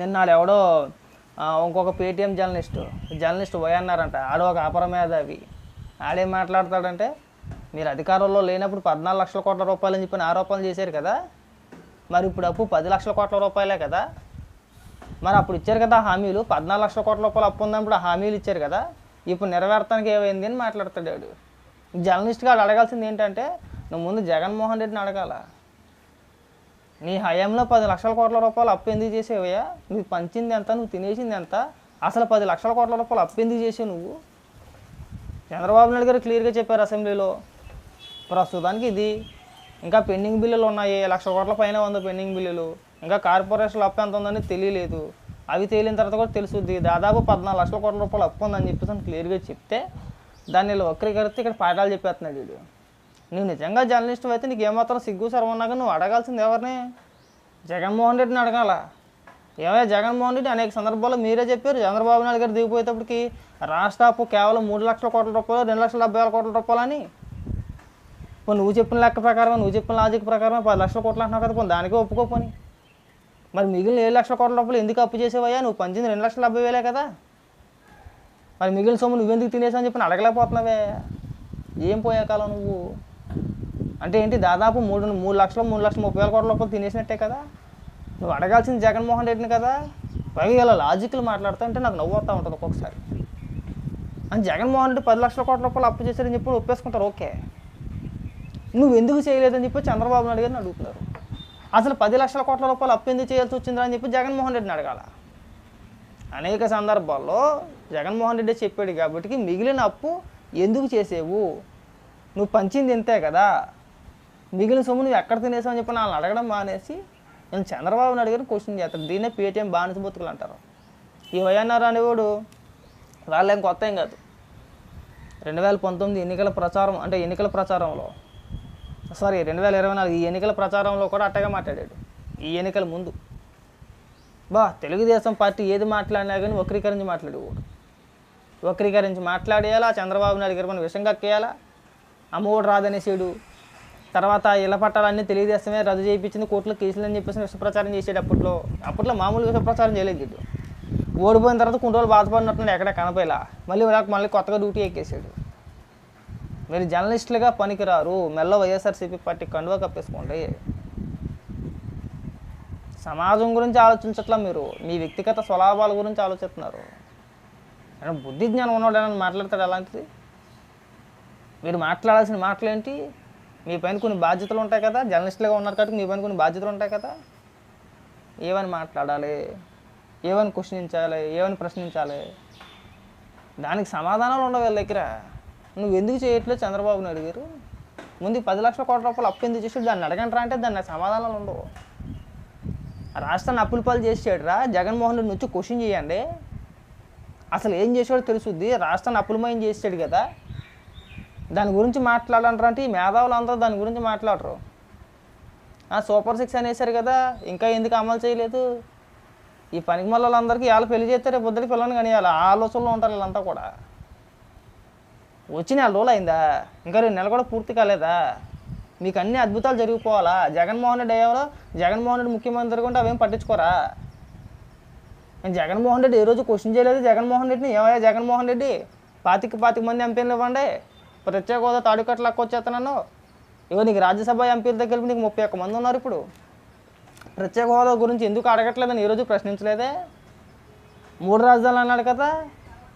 నిన్న ఎవడో ఇంకొక పేటీఎం జర్నలిస్ట్ జర్నలిస్ట్ పోయన్నారంట. ఆడు ఒక అపర అవి ఆడేం మాట్లాడతాడంటే మీరు అధికారంలో లేనప్పుడు పద్నాలుగు లక్షల కోట్ల రూపాయలు అని చెప్పిన ఆరోపణలు చేశారు కదా. మరి ఇప్పుడు అప్పు పది లక్షల కోట్ల రూపాయలే కదా. మరి అప్పుడు ఇచ్చారు కదా హామీలు. పద్నాలుగు లక్షల కోట్ల రూపాయలు అప్పు ఉందన్నప్పుడు హామీలు ఇచ్చారు కదా. ఇప్పుడు నెరవేర్తానికి ఏమైంది అని మాట్లాడతాడు వాడు జర్నలిస్ట్గా వాడు అడగాల్సింది ఏంటంటే నువ్వు ముందు జగన్మోహన్ రెడ్డిని అడగాల. నీ హయాంలో పది లక్షల కోట్ల రూపాయలు అప్పు ఎందుకు చేసేవయ్యా? నువ్వు పంచింది ఎంత నువ్వు తినేసింది ఎంత? అసలు పది లక్షల కోట్ల రూపాయలు అప్పు ఎందుకు చేసావు నువ్వు? చంద్రబాబు నాయుడు గారు క్లియర్గా చెప్పారు అసెంబ్లీలో. ప్రస్తుతానికి ఇది. ఇంకా పెండింగ్ బిల్లులు ఉన్నాయి. లక్ష కోట్ల పైన ఉంది పెండింగ్ బిల్లులు. ఇంకా కార్పొరేషన్ అప్పు ఎంత ఉందని తెలియలేదు. అవి తేలిన తర్వాత కూడా తెలుసుద్ది. దాదాపు పద్నాలుగు లక్షల కోట్ల రూపాయలు అప్పు ఉందని చెప్పేసి క్లియర్గా చెప్తే దాన్ని వక్రీకరిస్తే ఇక్కడ పాఠాలు చెప్పేస్తున్నాడు వీడు. నువ్వు నిజంగా జర్నలిస్ట్ అయితే నీకు ఏమాత్రం సిగ్గు సర్వన్నాక నువ్వు అడగాల్సింది ఎవరిని? జగన్మోహన్ రెడ్డిని అడగాల. ఏమైనా జగన్మోహన్ రెడ్డి అనేక సందర్భాల్లో మీరే చెప్పారు. చంద్రబాబు నాయుడు గారు దిగిపోయేటప్పటికి రాష్ట్ర అప్పు కేవలం మూడు లక్షల కోట్ల రూపాయలు రెండు లక్షల డెబ్బై వేల కోట్ల రూపాయలని అని. నువ్వు చెప్పిన లెక్క ప్రకారం నువ్వు చెప్పిన లాజిక్ ప్రకారం పది లక్షల కోట్లు అంటున్నావు కదా పోనీ దానికే ఒప్పుకోపోని మరి మిగిలిన ఏడు లక్షల కోట్ల రూపాయలు ఎందుకు అప్పు చేసేవయ్యా? నువ్వు పంచింది రెండు లక్షల డెబ్బై వేలే కదా. మరి మిగిలిన సొమ్ము నువ్వెందుకు తినేసావు అని చెప్పి అడగలేకపోతున్నావే. ఏం పోయే కాలం నువ్వు? అంటే ఏంటి దాదాపు మూడు మూడు లక్షలు మూడు లక్షల ముప్పై వేల కోట్ల రూపాయలు తినేసినట్టే కదా? నువ్వు అడగాల్సింది జగన్మోహన్ రెడ్డిని కదా? పైగా ఇలా లాజిక్లు మాట్లాడుతా అంటే నాకు నవ్వు వస్తూ ఉంటుంది ఒక్కొక్కసారి. అని జగన్మోహన్ రెడ్డి పది లక్షల కోట్ల రూపాయలు అప్పు చేశారని చెప్పి ఒప్పేసుకుంటారు ఓకే. నువ్వు ఎందుకు చేయలేదని చెప్పి చంద్రబాబు నాయుడు గారిని అడుగుతున్నారు. అసలు పది లక్షల కోట్ల రూపాయలు అప్పు ఎందుకు చేయాల్సి వచ్చిందా అని చెప్పి జగన్మోహన్ రెడ్డిని అడగాల? అనేక సందర్భాల్లో జగన్మోహన్ రెడ్డి చెప్పాడు కాబట్టి మిగిలిన అప్పు ఎందుకు చేసేవు? నువ్వు పంచింది ఇంతే కదా? మిగిలిన సొమ్ము నువ్వు ఎక్కడ తినేసావు అని చెప్పి వాళ్ళని అడగడం మానేసి నేను చంద్రబాబు నాయుడు గారిని క్వశ్చన్ చేస్తాను. దీన్నే పేటీఎం బానిస బతుకులు అంటారు. ఈ వైఎన్ఆర్ అనేవాడు వాళ్ళేం కొత్త ఏం కాదు. రెండు వేల పంతొమ్మిది ఎన్నికల ప్రచారం అంటే ఎన్నికల ప్రచారంలో సారీ రెండు వేల ఇరవై నాలుగు ఈ ఎన్నికల ప్రచారంలో కూడా అట్టగా మాట్లాడాడు. ఈ ఎన్నికల ముందు. బా తెలుగుదేశం పార్టీ ఏది మాట్లాడినా కానీ వక్రీకరించి మాట్లాడేవాడు. వక్రీకరించి మాట్లాడేయాలా? చంద్రబాబు నాయుడు గారు మన విషయం కక్కేయాలా? అమ్మఒడు రాదనేసాడు. తర్వాత ఇళ్ళ పట్టాలన్నీ తెలియజేస్తమే రద్దు చేయించింది కోర్టులో కేసులు అని చెప్పేసి విష చేసేది అప్పట్లో అప్పట్లో మామూలుగా విష చేయలేదు ఓడిపోయిన తర్వాత కొన్ని రోజులు బాధపడినట్టున్నాడు ఎక్కడ కనపేలా మళ్ళీ నాకు మళ్ళీ కొత్తగా డ్యూటీ ఎక్కేసాడు మీరు జర్నలిస్టులుగా పనికిరారు. మెల్ల వైఎస్ఆర్సీపీ పార్టీ కండువా కప్పేసుకోండి. సమాజం గురించి ఆలోచించట్లా మీరు. మీ వ్యక్తిగత స్వలాభాల గురించి ఆలోచిస్తున్నారు. బుద్ధి జ్ఞానం ఉన్నవాడు మాట్లాడతాడు అలాంటిది? మీరు మాట్లాడాల్సిన మాటలేంటి? మీ పైన కొన్ని బాధ్యతలు ఉంటాయి కదా? జర్నలిస్టులుగా ఉన్నారు కాబట్టి మీ పైన కొన్ని బాధ్యతలు ఉంటాయి కదా? ఏమని మాట్లాడాలి? ఏమని క్వశ్చనించాలి? ఏమని ప్రశ్నించాలి? దానికి సమాధానాలు ఉండవు వీళ్ళ దగ్గర. నువ్వు ఎందుకు చేయట్లేదు చంద్రబాబు నాయుడు గారు ముందు పది లక్షల కోట్ల రూపాయలు అప్పు ఎందుకు చేసాడు దాన్ని అడగంటారా అంటే దాన్ని సమాధానాలు ఉండవు. ఆ రాష్ట్రాన్ని అప్పుల పాలు చేసాడురా జగన్మోహన్ రెడ్డి వచ్చి క్వశ్చన్ చేయండి. అసలు ఏం చేసాడో తెలుసుద్ది. రాష్ట్రాన్ని అప్పులమయం చేసాడు కదా. దాని గురించి మాట్లాడాలంటారంటే ఈ మేధావులు అందరూ దాని గురించి మాట్లాడరు. ఆ సూపర్ సిక్స్ అనేసారు కదా ఇంకా ఎందుకు అమలు చేయలేదు? ఈ పనికి మళ్ళీ వాళ్ళు పెళ్ళి చేస్తే రేపు పొద్దుటి పిల్లల్ని కానీ వాళ్ళ ఆలోచనలో ఉంటారు వీళ్ళంతా కూడా. వచ్చి నెల రోజులు అయిందా? ఇంకా రెండు నెలలు కూడా పూర్తి కాలేదా? మీకు అన్ని అద్భుతాలు జరిగిపోవాలా? జగన్మోహన్ రెడ్డి అయ్యేవాళ్ళు జగన్మోహన్ రెడ్డి ముఖ్యమంత్రి కూడా అవేం పట్టించుకోరా? నేను జగన్మోహన్ రెడ్డి ఏ రోజు క్వశ్చన్ చేయలేదు జగన్మోహన్ రెడ్డిని ఏమయ్యా జగన్మోహన్ రెడ్డి? పాతిక పాతిక మంది ఎంపీలు ఇవ్వండి. ప్రత్యేక హోదా తాడుకట్ల వచ్చేస్తున్నాను ఇగో నీకు రాజ్యసభ ఎంపీల దగ్గర నీకు ముప్పై ఒక్క మంది ఉన్నారు ఇప్పుడు. ప్రత్యేక హోదా గురించి ఎందుకు అడగట్లేదని ఈరోజు ప్రశ్నించలేదే? మూడు రాజధానులు అన్నాడు కదా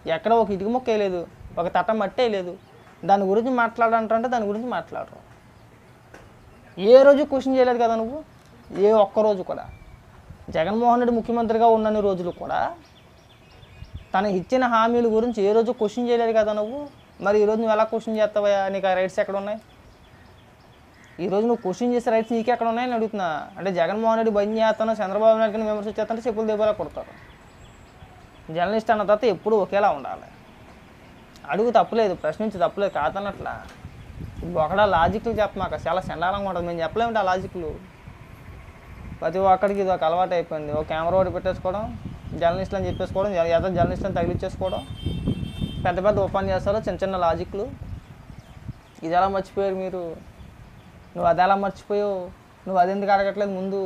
ఎక్కడ ఒక ఇటుక మొక్క వేయలేదు ఒక తట్ట మట్టి వేయలేదు. దాని గురించి మాట్లాడాలంటే దాని గురించి మాట్లాడరు. ఏ రోజు క్వశ్చన్ చేయలేదు కదా నువ్వు? ఏ ఒక్క రోజు కూడా. జగన్మోహన్ రెడ్డి ముఖ్యమంత్రిగా ఉన్నన్ని రోజులు కూడా తనకి ఇచ్చిన హామీల గురించి ఏ రోజు క్వశ్చన్ చేయలేదు కదా నువ్వు? మరి ఈరోజు నువ్వు ఎలా క్వశ్చన్ చేస్తావా నీకు ఆ రైట్స్ ఎక్కడ ఉన్నాయి ఈరోజు నువ్వు క్వశ్చన్ చేసే రైట్స్ నీకు ఎక్కడ ఉన్నాయని అడుగుతున్నా. అంటే జగన్మోహన్ రెడ్డి బంద్ చేస్తాను చంద్రబాబు నాయుడు విమర్శ చేస్తానంటే చెప్పులు దెబ్బలా కొడతారు. జర్నలిస్ట్ అన్న తర్వాత ఎప్పుడు ఒకేలా ఉండాలి. అడుగు తప్పులేదు ప్రశ్నించి తప్పులేదు కాదన్నట్లా. ఒకడా లాజిక్లు చెప్పమాక చాలా చండాలంగా ఉంటుంది. మేము చెప్పలేమంటే ఆ లాజిక్లు ప్రతి ఒక్కడికి ఇది ఒక అలవాటు అయిపోయింది. ఒక కెమెరా ఒకటి పెట్టేసుకోవడం జర్నలిస్టులు అని చెప్పేసుకోవడం ఎద జర్నలిస్ట్ అని తగిలిచ్చేసుకోవడం. పెద్ద పెద్ద ఉపన్యాసాలు చిన్న చిన్న లాజిక్లు. ఇది ఎలా మర్చిపోయారు మీరు? నువ్వు అది ఎలా మర్చిపోయావు? నువ్వు అది ఎందుకు అడగట్లేదు ముందు?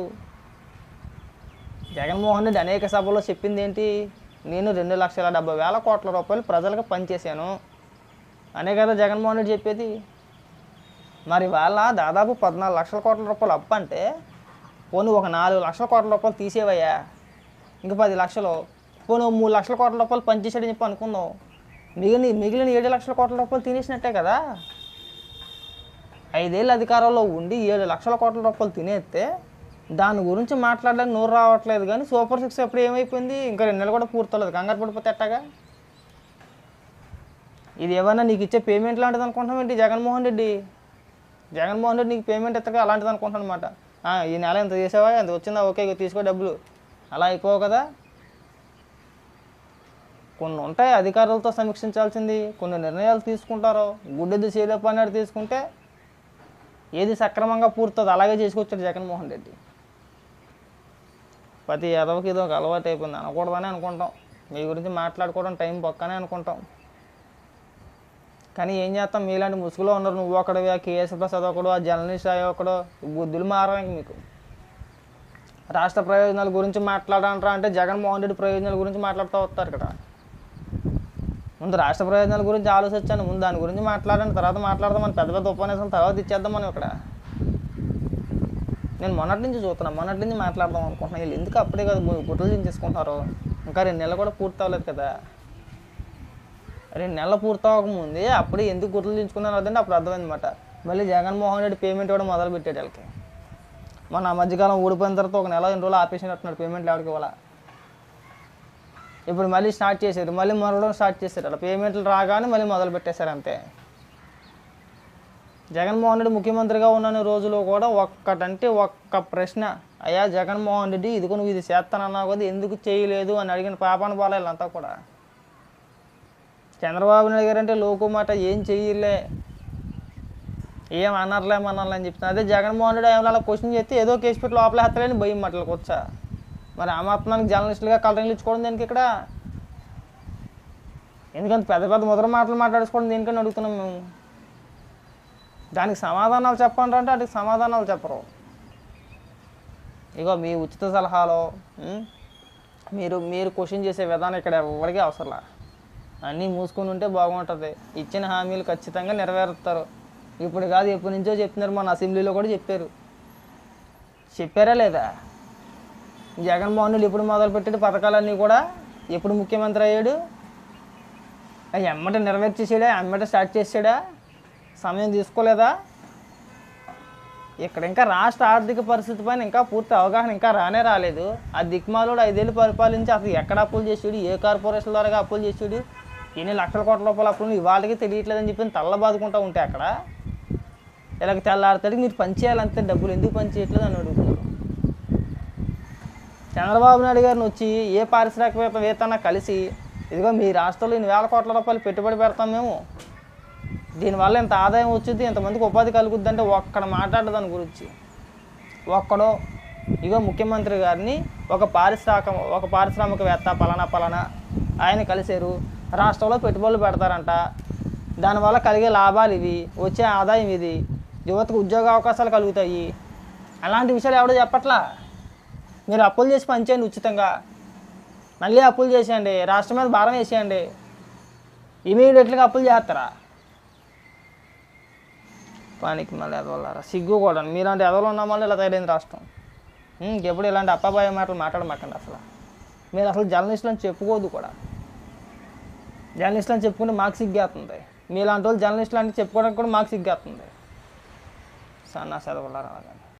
జగన్మోహన్ రెడ్డి అనేక సభల్లో చెప్పింది ఏంటి? నేను రెండు లక్షల డెబ్బై వేల కోట్ల రూపాయలు ప్రజలకు పనిచేశాను. అనే కదా జగన్మోహన్ రెడ్డి చెప్పేది. మరి వాళ్ళ దాదాపు పద్నాలుగు లక్షల కోట్ల రూపాయలు అప్పు అంటే పోను ఒక నాలుగు లక్షల కోట్ల రూపాయలు తీసేవయ్యా? ఇంక పది లక్షలు. పోను మూడు లక్షల కోట్ల రూపాయలు పనిచేసాడని చెప్పి అనుకుందాం. మిగిలిన మిగిలిన ఏడు లక్షల కోట్ల రూపాయలు తినేసినట్టే కదా? ఐదేళ్ళు అధికారంలో ఉండి ఏడు లక్షల కోట్ల రూపాయలు తినేస్తే దాని గురించి మాట్లాడడానికి నోరు రావట్లేదు కానీ సూపర్ సిక్స్ ఎప్పుడు ఏమైపోయింది? ఇంకా రెండు నెలలు కూడా పూర్తలేదు కంగారు పడిపోతే ఎట్టాగా? ఇది ఏమన్నా నీకు ఇచ్చే పేమెంట్ లాంటిది అనుకుంటున్నామండి జగన్మోహన్ రెడ్డి? జగన్మోహన్ రెడ్డి నీకు పేమెంట్ ఎత్తగా అలాంటిది అనుకుంటాను అనమాట ఈ నెల ఎంత చేసావా? ఎంత వచ్చిందా? ఓకే ఇక తీసుకో డబ్బులు. అలా అయిపోవు కదా? కొన్ని ఉంటాయి అధికారులతో సమీక్షించాల్సింది. కొన్ని నిర్ణయాలు తీసుకుంటారు. గుడ్డిది చేయలే పని తీసుకుంటే ఏది సక్రమంగా పూర్తుంది అలాగే చేసుకొచ్చాడు జగన్మోహన్ రెడ్డి. ప్రతి ఎదవకి ఇది ఒక అలవాటు అయిపోయింది. అనకూడదని అనుకుంటాం. మీ గురించి మాట్లాడుకోవడం టైం పక్కనే అనుకుంటాం. కానీ ఏం చేస్తాం? మీలాంటి ముసుగులో ఉన్నారు. నువ్వు ఒకడు ఆ కేఎస్ ప్రసాద్ ఒకడు ఆ జర్నలిస్ట్ అయ్యి ఒకడు. బుద్ధులు మారడానికి మీకు. రాష్ట్ర ప్రయోజనాల గురించి మాట్లాడంటారా అంటే జగన్మోహన్ రెడ్డి ప్రయోజనాల గురించి మాట్లాడుతూ వస్తారు ఇక్కడ. ముందు రాష్ట్ర ప్రయోజనాల గురించి ఆలోచించాను. ముందు దాని గురించి మాట్లాడండి. తర్వాత మాట్లాడదాం. మనం పెద్ద పెద్ద ఉపన్యాసాలు తర్వాత ఇచ్చేద్దాం మనం ఇక్కడ. నేను మొన్నటి నుంచి చూస్తున్నాను మొన్నటి నుంచి మాట్లాడదాం అనుకుంటున్నాను వీళ్ళు ఎందుకు అప్పుడే కదా గుట్టలు దించేసుకుంటారు? ఇంకా రెండు నెలలు కూడా పూర్తి అవ్వలేదు కదా. రెండు నెలలు పూర్తి అవ్వకముందే అప్పుడే ఎందుకు గుట్టలు దించుకున్నారు అదంటే అప్పుడు అర్థమైందన్నమాట. మళ్ళీ జగన్మోహన్ రెడ్డి పేమెంట్ కూడా మొదలు పెట్టాడు వాళ్ళకి మన మధ్యకాలం ఊడిపోయిన తర్వాత ఒక నెల రెండు రోజులు ఆపేసినట్టున్నాడు. పేమెంట్లు ఎవరికి ఇవ్వాలా? ఇప్పుడు మళ్ళీ స్టార్ట్ చేశారు మళ్ళీ మరవడం స్టార్ట్ చేశారు. అలా పేమెంట్లు రాగానే మళ్ళీ మొదలు పెట్టేశారు అంతే. జగన్మోహన్ రెడ్డి ముఖ్యమంత్రిగా ఉన్న రోజులో కూడా ఒక్కటంటే ఒక్క ప్రశ్న అయ్యా జగన్మోహన్ రెడ్డి ఇదిగో నువ్వు ఇది చేస్తానన్నా కదా ఎందుకు చేయలేదు? అని అడిగిన పాపాన బాలయ్య కూడా. చంద్రబాబు నాయుడు గారు అంటే లోకు మాట ఏం చెయ్యలే ఏం అనర్లే అని చెప్తున్నా అదే జగన్మోహన్ రెడ్డి ఏమైనా అలా క్వశ్చన్ చేస్తే ఏదో కేసు పెట్టి లోపల హత్తలేని భయం మాటలు కూర్చా మరి ఆ జర్నలిస్టులుగా కలరింగ్లు ఇచ్చుకోవడం దేనికి ఇక్కడ? ఎందుకంటే పెద్ద పెద్ద ముద్ర మాటలు మాట్లాడుకోవడం దేనికని అడుగుతున్నాం మేము? దానికి సమాధానాలు చెప్పండి అంటే వాటికి సమాధానాలు చెప్పరు. ఇగో మీ ఉచిత సలహాలో మీరు మీరు క్వశ్చన్ చేసే విధానం ఇక్కడ ఎవరికీ అవసరంలా. అన్నీ మూసుకొని ఉంటే బాగుంటుంది. ఇచ్చిన హామీలు ఖచ్చితంగా నెరవేరుస్తారు ఇప్పుడు కాదు ఎప్పటి నుంచో చెప్తున్నారు మన అసెంబ్లీలో కూడా చెప్పారు. చెప్పారా లేదా? జగన్మోహన్ రెడ్డి ఎప్పుడు మొదలుపెట్టాడు? పథకాలన్నీ కూడా ఎప్పుడు ముఖ్యమంత్రి అయ్యాడు? అవి ఎమ్మట నెరవేర్చేసాడా ఎమ్మట స్టార్ట్ చేసాడా సమయం తీసుకోలేదా? ఇక్కడ ఇంకా రాష్ట్ర ఆర్థిక పరిస్థితి పైన ఇంకా పూర్తి అవగాహన ఇంకా రానే రాలేదు. ఆ దిక్మాలోడు ఐదేళ్ళు పరిపాలించి అసలు ఎక్కడ అప్పులు చేసాడు ఏ కార్పొరేషన్ ద్వారా అప్పులు చేసాడు ఎన్ని లక్షల కోట్ల రూపాయలు అప్పులు ఇవాళకి తెలియట్లేదని చెప్పి తల్ల బాదుకుంటూ ఉంటే అక్కడ? ఇలాగ తెల్లారితడికి మీరు పని చేయాలంతే డబ్బులు ఎందుకు పని చేయట్లేదు అని చంద్రబాబు నాయుడు గారిని వచ్చి ఏ పారిశ్రామికవేత్తన కలిసి ఇదిగో మీ రాష్ట్రంలో ఇన్ని వేల కోట్ల రూపాయలు పెట్టుబడి పెడతాం మేము. దీనివల్ల ఇంత ఆదాయం వచ్చింది ఇంతమందికి ఉపాధి కలుగుద్ది అంటే ఒక్కడ మాట్లాడదు దాని గురించి. ఒక్కడో ఇగో ముఖ్యమంత్రి గారిని ఒక పారిశ్రామిక ఒక పారిశ్రామికవేత్త పలానా పలానా ఆయన కలిశారు రాష్ట్రంలో పెట్టుబడులు పెడతారంట. దానివల్ల కలిగే లాభాలు ఇవి వచ్చే ఆదాయం ఇది యువతకు ఉద్యోగ అవకాశాలు కలుగుతాయి. అలాంటి విషయాలు ఎవడో చెప్పట్లా? మీరు అప్పులు చేసి పనిచేయండి ఉచితంగా. మళ్ళీ అప్పులు చేసేయండి. రాష్ట్రం మీద భారం వేసేయండి. ఇమీడియట్గా అప్పులు చేస్తారా? పనికి మళ్ళీ ఎదవలారా? సిగ్గు కూడా. మీలాంటి ఎదవలు ఉన్న మళ్ళీ ఇలా తయారైంది రాష్ట్రం. ఎప్పుడు ఇంకెప్పుడు ఇలాంటి అప్పాబాయ మాటలు మాట్లాడమాకండి అసలు. మీరు అసలు జర్నలిస్టులను అని చెప్పుకోదు కూడా. జర్నలిస్టులను చెప్పుకుంటే మాకు సిగ్గేస్తుంది. మీలాంటి వాళ్ళు జర్నలిస్టులు అంటే చెప్పుకోవడానికి కూడా మాకు సిగ్గేస్తుంది. సన్నా చదవలారా అలాగని.